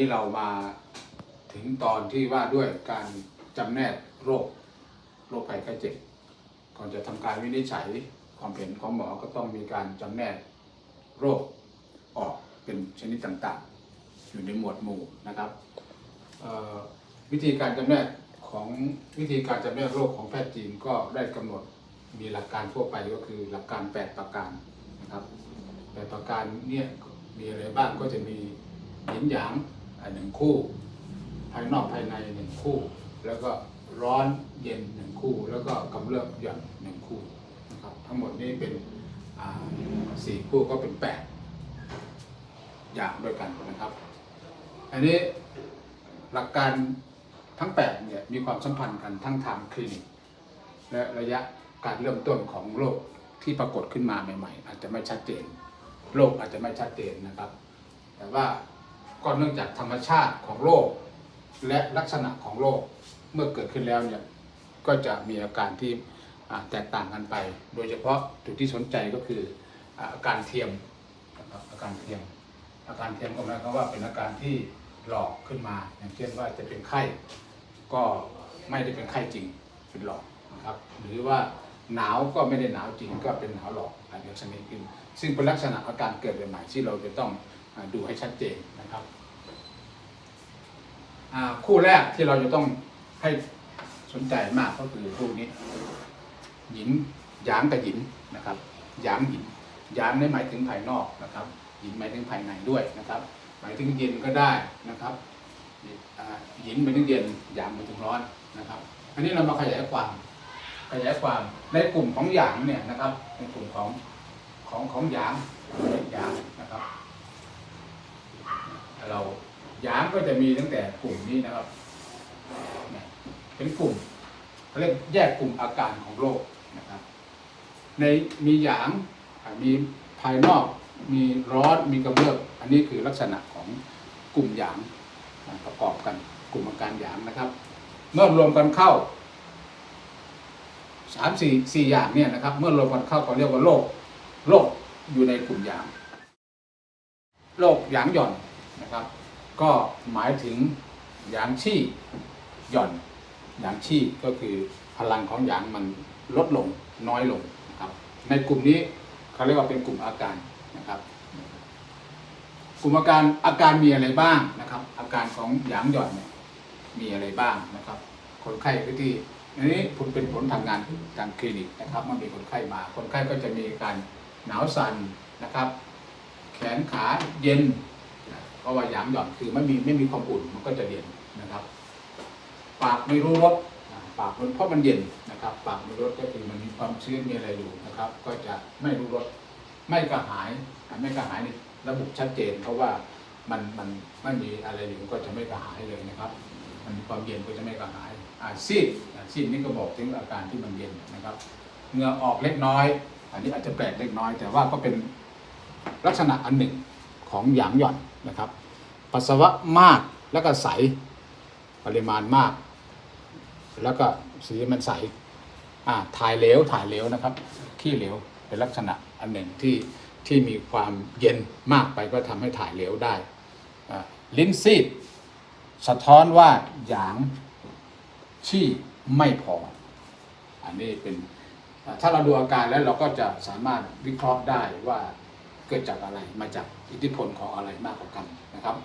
นี้เรามาถึงตอนที่ว่าด้วยการจำแนกโรคโรคภัยไข้เจ็บก่อนจะทำการวินิจฉัยความเห็นของหมอก็ต้องมีการจำแนกโรคออกเป็นชนิดต่างๆ อยู่ในหมวดหมู่นะครับวิธีการจำแนกของวิธีการจำแนกโรคของแพทย์จีนก็ได้กำหนดมีหลักการทั่วไปก็คือหลักการ 8 ประการนะครับแปดประการเนี่ยมีอะไรบ้างก็จะมีหยินหยาง หนึ่งคู่ ภายนอกภายในหนึ่งคู่ แล้วก็ร้อนเย็นหนึ่งคู่ แล้วก็กำเริบหย่อนหนึ่งคู่นะครับทั้งหมดนี้เป็นสี่คู่ก็เป็นแปดอย่างด้วยกันนะครับ อันนี้หลักการทั้งแปดเนี่ยมีความสัมพันธ์กันทั้งทางคลินิกและระยะการเริ่มต้นของโรคที่ปรากฏขึ้นมาใหม่ ๆ อาจจะไม่ชัดเจนโรคอาจจะไม่ชัดเจนนะครับ แต่ว่า ก็เนื่องจากธรรมชาติของโรคและลักษณะของโรคเมื่อเกิดขึ้นแล้วเนี่ยก็จะมีอาการที่แตกต่างกันไป โดยเฉพาะจุดที่สนใจก็คืออาการเทียมอาการเทียม อาการเทียมก็หมายความว่าเป็นอาการที่หลอกขึ้นมา อย่างเช่นว่าจะเป็นไข้ก็ไม่ได้เป็นไข้จริงเป็นหลอกนะครับหรือว่าหนาวก็ไม่ได้หนาวจริงก็เป็นหนาวหลอกอะไรลักษณะขึ้นซึ่งเป็นลักษณะอาการเกิดใหม่ที่เราจะต้อง ดูให้ชัดเจนนะครับคู่แรกที่เราจะต้องให้สนใจมากก็คือคู่นี้ หยินหยางกับหยินนะครับหยางหยินหยางนี่หมายถึงภายนอกนะครับหยินหมายถึงภายในด้วยนะครับ หมายถึงเย็นก็ได้นะครับหยินหมายถึงเย็นหยางหมายถึงร้อนนะครับ อันนี้เรามาขยายความขยายความในกลุ่มของหยางเนี่ยนะครับ ในกลุ่มของของของหยางหยางนะครับเราหยาง ก็จะมีตั้งแต่กลุ่มนี้นะครับ เป็นกลุ่มเขาเรียกแยกกลุ่มอาการของโรคนะครับ ในมีหยางมีภายนอก มีร้อนมีกำเริบอันนี้คือลักษณะของกลุ่มหยางประกอบกันกลุ่มอาการหยางนะครับ เมื่อรวมกันเข้าสามสี่สี่อย่างเนี่ยนะครับ เมื่อรวมกันเข้าเขาเรียกว่าโรคโรคอยู่ในกลุ่มหยางโรคหยางหย่อนนะครับ ก็หมายถึงหยางชี่หย่อนหยางชี่ก็คือพลังของหยางมันลดลงน้อยลงนะครับในกลุ่มนี้เขาเรียกว่าเป็นกลุ่มอาการนะครับ กลุ่มอาการอาการมีอะไรบ้างนะครับ อาการของหยางหย่อนเนี่ยมีอะไรบ้างนะครับ คนไข้ที่อันนี้ผลเป็นผลทางงานทางคลินิกนะครับมันมีคนไข้มา คนไข้ก็จะมีการหนาวสั่นนะครับ แขนขาเย็น เพราะว่าหยางหย่อนคือไม่มีไม่มีความอุ่นมันก็จะเย็นนะครับ ปากไม่รู้รสปากมันเพราะมันเย็นนะครับ ปากไม่รู้รสก็คือมันมีความชื้นมีอะไรอยู่นะครับ ก็จะไม่รู้รสไม่กระหายไม่กระหายนี่ระบุชัดเจน เพราะว่ามันมันไม่มีอะไรอยู่ก็จะไม่กระหายเลยนะครับ มันมีความเย็นก็จะไม่กระหายอ่าซีดอ่าซีดนี่ก็บอกถึงอาการที่มันเย็นนะครับเหงื่อออกเล็กน้อย อันนี้อาจจะแปลกเล็กน้อย แต่ว่าก็เป็นลักษณะอันหนึ่งของหยางหย่อน นะครับ ปัสสาวะมากแล้วก็ใสปริมาณมาก แล้วก็สีมันใสอ่าถ่ายเหลวถ่ายเหลวนะครับขี้เหลวเป็นลักษณะอันหนึ่งที่ที่มีความเย็นมากไปก็ทำให้ถ่ายเหลวได้ ลิ้นซีดสะท้อนว่าหยางชี่ไม่พอ อันนี้เป็นถ้าเราดูอาการแล้วเราก็จะสามารถวิเคราะห์ได้ว่า เกิดจากอะไรมาจากอิทธิพลของอะไรมากกว่ากันนะครับ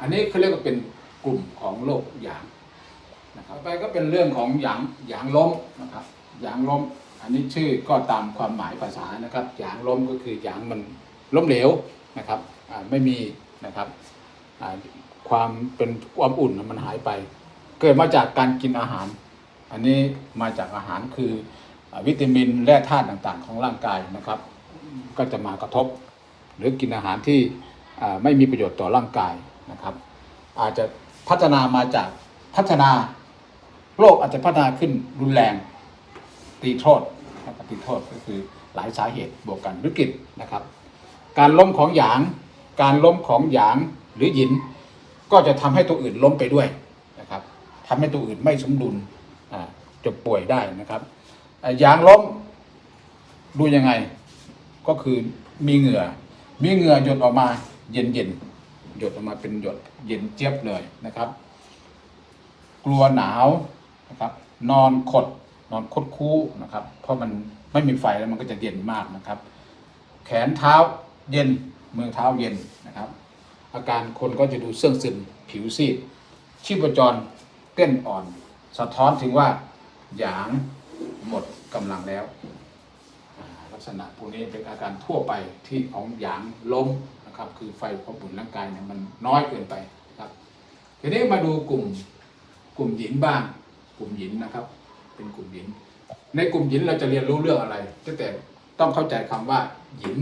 อันนี้เขาเรียกว่าเป็นกลุ่มของโรคหยางนะครับต่อไปก็เป็นเรื่องของหยางหยางล้มนะครับหยางล้ม อันนี้ชื่อก็ตามความหมายภาษานะครับหยางล้มก็คือหยางมันล้มเหลวนะครับไม่มีนะครับความเป็นความอุ่นมันหายไป เกิดมาจากการกินอาหาร อันนี้มาจากอาหารคือวิตามินแร่ธาตุต่างๆ ของร่างกายนะครับ ก็จะมากระทบ หรือกินอาหารที่ไม่มีประโยชน์ต่อร่างกายนะครับ อาจจะพัฒนามาจากพัฒนาโรคอาจจะพัฒนาขึ้นรุนแรงตีโทษตีโทษก็คือหลายสาเหตุบวกกันวิกฤตนะครับ การล้มของหยาง การล้มของหยางหรือหยิน ก็จะทำให้ตัวอื่นล้มไปด้วยนะครับทำให้ตัวอื่นไม่สมดุลจะป่วยได้นะครับหยางล้มดูยังไงก็คือมีเหงื่อ มีเหงื่อหยดออกมา เย็นๆหยดออกมาเป็นหยดเย็นเจี๊ยบเลยนะครับ กลัวหนาวนะครับ นอนขดนอนคดคู้นะครับ เพราะมันไม่มีไฟแล้วมันก็จะเย็นมากนะครับ แขนเท้าเย็นมือเท้าเย็นนะครับ อาการคนก็จะดูเสื่องซึมผิวซีดชีพจรเต้นอ่อน สะท้อนถึงว่าหยางหมดกำลังแล้ว ษณะพวกนี้เป็นอาการทั่วไปที่ของหยางล้มนะครับคือไฟความอุ่นร่างกายเนี่ยมันน้อยเกินไปครับทีนี้มาดูกลุ่มกลุ่มหยินบ้างกลุ่มหยินนะครับ เป็นกลุ่มหยิน ในกลุ่มหยินเราจะเรียนรู้เรื่องอะไรตั้งแต่ต้องเข้าใจคำว่าหยิน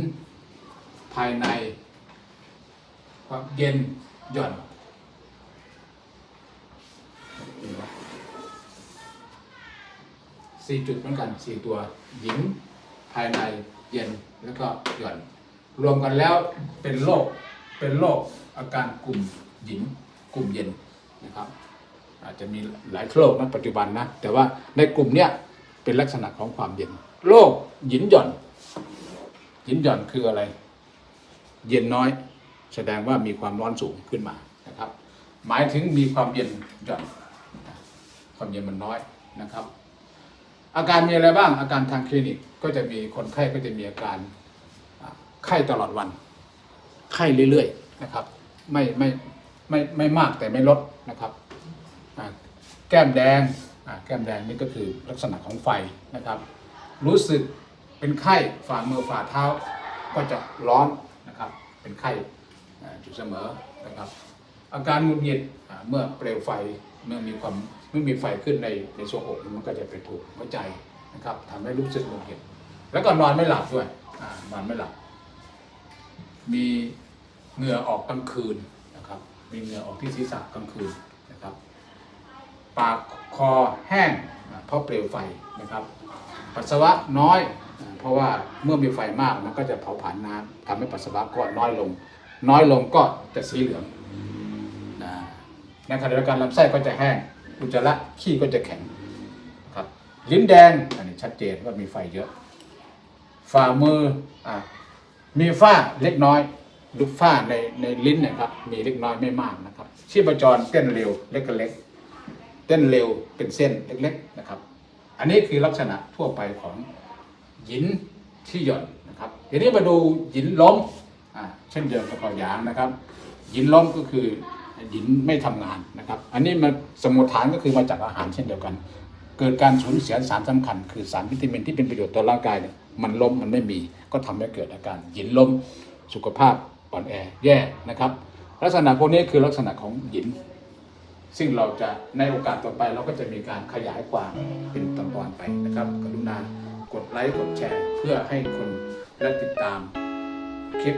ภายในความเย็นหย่อนสี่จุดเหมือนกันสี่ตัวหญิง ภายในเย็นแล้วก็หย่อน รวมกันแล้วเป็นโรคเป็นโรคอาการกลุ่มหญิงกลุ่มเย็นนะครับ อาจจะมีหลายโรคนะปัจจุบันนะแต่ว่าในกลุ่มเนี้ยเป็นลักษณะของความเย็นโรคหยินหย่อนหยินหย่อนคืออะไร เย็นน้อย แสดงว่ามีความร้อนสูงขึ้นมานะครับ หมายถึงมีความเย็นหย่อน ความเย็นมันน้อยนะครับ อาการมีอะไรบ้าง อาการทางคลินิกก็จะมีคนไข้ก็จะมีอาการไข้ตลอดวัน ไข้เรื่อยๆนะครับ ไม่ไม่ไม่ไม่มากแต่ไม่ลดนะครับแก้มแดงแก้มแดงนี่ก็คือลักษณะของไฟนะครับ รู้สึกเป็นไข้ฝ่ามือฝ่าเท้าก็จะร้อนนะครับ เป็นไข้อ่าอยู่เสมอนะครับ อาการหงุดหงิดอ่าเมื่อเปลวไฟ เมื่อมีความเมื่อมีไฟขึ้นในในช่วงอกมันก็จะไปถูกหัวใจนะครับทำให้รู้สึกหงุดหงิดแล้วก็นอนไม่หลับด้วยอนอนไม่หลับ มีเหงื่อออกกลางคืนนะครับ มีเหงื่อออกที่ศีรษะกลางคืนนะครับ ปากคอแห้งเพราะเปลวไฟนะครับ ปัสสาวะน้อย เพราะว่าเมื่อมีไฟมากมันก็จะเผาผลาญน้ำทำให้ปัสสาวะก็น้อยลง น้อยลงก็จะสีเหลือง ในขณะเดียวกันลำไส้ก็จะแห้งอุจจาระขี้ก็จะแข็งครับลิ้นแดงอันนี้ชัดเจนว่ามีไฟเยอะ ฝ่ามืออะมีฝ้าเล็กน้อยลูกฝ้าในในลิ้นนะครับมีเล็กน้อยไม่มากนะครับ ชีพจรเต้นเร็วเล็กก็เล็กเต้นเร็วเป็นเส้นเล็กๆนะครับ อันนี้คือลักษณะทั่วไปของหยินที่หย่อนนะครับทีนี้มาดูหยินล้มอ่าเช่นเดียวกับกอหยางนะครับหยินล้มก็คือ หินไม่ทำงานนะครับ อันนี้มาสมุทฐานก็คือมาจากอาหารเช่นเดียวกัน เกิดการสูญเสียสารสำคัญ คือสารวิตามินที่เป็นประโยชน์ต่อร่างกายเนี่ยมันล้มมันไม่มี ก็ทำให้เกิดอาการหยินล้มสุขภาพอ่อนแอแย่นะครับ ลักษณะพวกนี้คือลักษณะของหยิน ซึ่งเราจะในโอกาสต่อไปเราก็จะมีการขยายความเป็นตอนๆไปนะครับ กรุณากดไลค์กดแชร์ เพื่อให้คนได้ติดตามคลิป